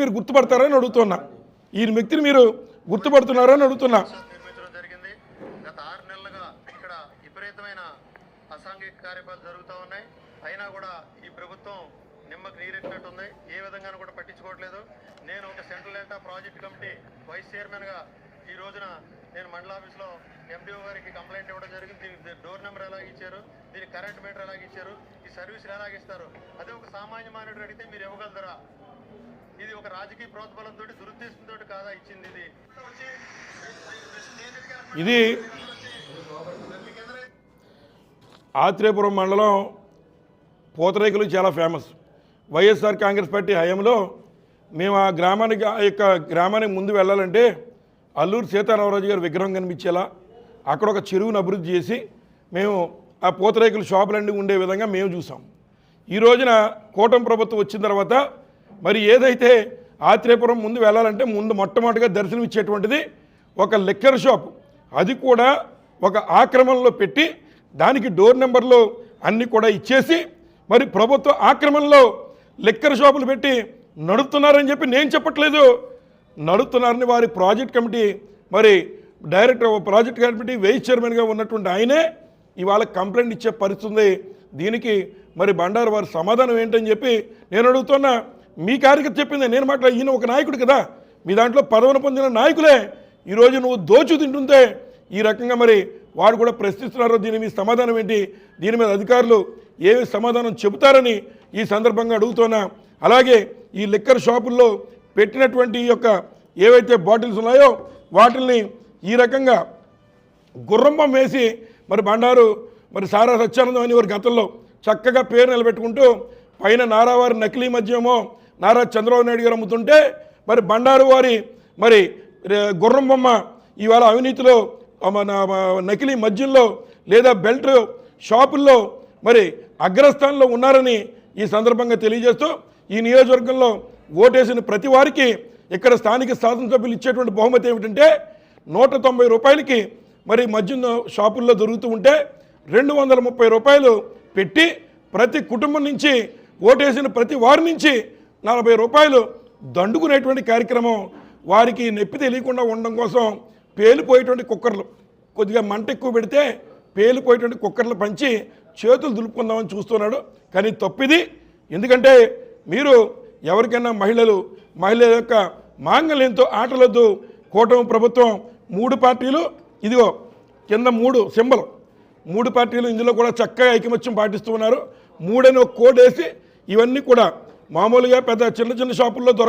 మీరు గుర్తుపడతారని అడుగుతున్నా. ఈ వ్యక్తిని మీరు గుర్తుపడుతున్నారని అడుగుతున్నా. నిర్మించడం జరిగింది. గత ఆరు నెలలుగా ఇక్కడ విపరీతమైన అసాంఘిక కార్యక్రమాలు జరుగుతూ ఉన్నాయి. అయినా కూడా ఈ ప్రభుత్వం నిమ్మకు నీరెట్టినట్టుంది ఏ విధంగా కూడా పట్టించుకోవట్లేదు. నేను ఒక central delta project committee vice చైర్మన్గా ఈ రోజున నేను మండల ఆఫీస్లో ఎండిఓ గారికి కంప్లైంట్ ఇవ్వడం జరిగింది. దీనికి డోర్ నెంబర్ ఎలా ఇచ్చారు? దీనికి కరెంట్ మీటర్ ఎలా ఇచ్చారు? ఈ సర్వీసులు ఎలా ఇస్తారు? అదే ఒక సామాన్య మానవుడు అడిగితే మీరు ఇవ్వగలరా? ఇది ఒక రాజకీయ ప్రోత్బలంతో దురుద్దేశంతో కాదా ఇచ్చింది ఇది. ఇది ఆత్రేయపురం మండలం పూతరేకులు చాలా ఫేమస్. వైఎస్ఆర్ కాంగ్రెస్ పార్టీ హయాంలో మేము ఆ గ్రామానికి ఆ యొక్క గ్రామానికి ముందు వెళ్ళాలంటే అల్లూరు సీతారామరాజు గారి విగ్రహం కనిపించేలా అక్కడ ఒక చెరువును అభివృద్ధి చేసి మేము ఆ పూతరేకుల షాపులన్నీ ఉండే విధంగా మేము చూసాం. ఈ రోజున కూటమి ప్రభుత్వం వచ్చిన తర్వాత మరి ఏదైతే ఆత్రేయపురం ముందు వెళ్ళాలంటే ముందు మొట్టమొదటిగా దర్శనం ఇచ్చేటువంటిది ఒక లిక్కర్ షాప్. అది కూడా ఒక ఆక్రమణలో పెట్టి దానికి డోర్ నెంబర్లు అన్నీ కూడా ఇచ్చేసి మరి ప్రభుత్వ ఆక్రమణలో లిక్కర్ షాపులు పెట్టి నడుపుతున్నారని చెప్పి నేను చెప్పట్లేదు. నడుపుతున్నారని వారి ప్రాజెక్ట్ కమిటీ మరి డైరెక్టర్ ప్రాజెక్ట్ కమిటీ వైస్ చైర్మన్గా ఉన్నటువంటి ఆయనే ఇవాళ కంప్లైంట్ ఇచ్చే పరిస్థితుంది. దీనికి మరి బండారు వారి సమాధానం ఏంటని చెప్పి నేను అడుగుతున్నా. మీ కార్యకర్త చెప్పింది నేను మాట్లాడి ఈయన ఒక నాయకుడు కదా. మీ దాంట్లో పదవిని పొందిన నాయకులే. ఈరోజు నువ్వు దోచు తింటుంటే ఈ రకంగా మరి వాడు కూడా ప్రశ్నిస్తున్నారు దీని మీ సమాధానం ఏంటి? దీని మీద అధికారులు ఏమి సమాధానం చెబుతారని ఈ సందర్భంగా అడుగుతున్నా. అలాగే ఈ లిక్కర్ షాపుల్లో పెట్టినటువంటి యొక్క ఏవైతే బాటిల్స్ ఉన్నాయో వాటిల్ని ఈ రకంగా గుర్రంబం వేసి మరి బండారు మరి సారా సత్యానందం అని వారి గతంలో చక్కగా పేరు నిలబెట్టుకుంటూ పైన నారావారి నకిలీ మద్యమో నారా చంద్రబాబు నాయుడు గారు అమ్ముతుంటే మరి బండారు వారి మరి గుర్రం బొమ్మ ఇవాళ అవినీతిలో మన నకిలీ మద్యంలో లేదా బెల్ట్ షాపుల్లో మరి అగ్రస్థానంలో ఉన్నారని ఈ సందర్భంగా తెలియజేస్తూ ఈ నియోజకవర్గంలో ఓటేసిన ప్రతి వారికి ఇక్కడ స్థానిక శాసనసభ్యులు ఇచ్చేటువంటి బహుమతి ఏమిటంటే నూట తొంభై రూపాయలకి మరి మద్యం షాపుల్లో దొరుకుతూ ఉంటే రెండు వందల ముప్పై రూపాయలు పెట్టి ప్రతి కుటుంబం నుంచి ఓటేసిన ప్రతి వారి నుంచి నలభై రూపాయలు దండుకునేటువంటి కార్యక్రమం వారికి నొప్పి తెలియకుండా ఉండడం కోసం పేలిపోయేటువంటి కుక్కర్లు. కొద్దిగా మంట ఎక్కువ పెడితే పేలిపోయేటువంటి కుక్కర్లు పంచి చేతులు దులుపుకుందామని చూస్తున్నాడు. కానీ తప్పిది ఎందుకంటే మీరు ఎవరికైనా మహిళలు మహిళల యొక్క మాంగళ్యంతో ఆటలొద్దు. కూటమి ప్రభుత్వం మూడు పార్టీలు ఇదిగో కింద మూడు సింబల్. మూడు పార్టీలు ఇందులో కూడా చక్కగా ఐకమత్యం పాటిస్తూ ఉన్నారు. మూడని ఒక కోడ్ వేసి ఇవన్నీ కూడా మామూలుగా పెద్ద చిన్న చిన్న షాపుల్లో దొరక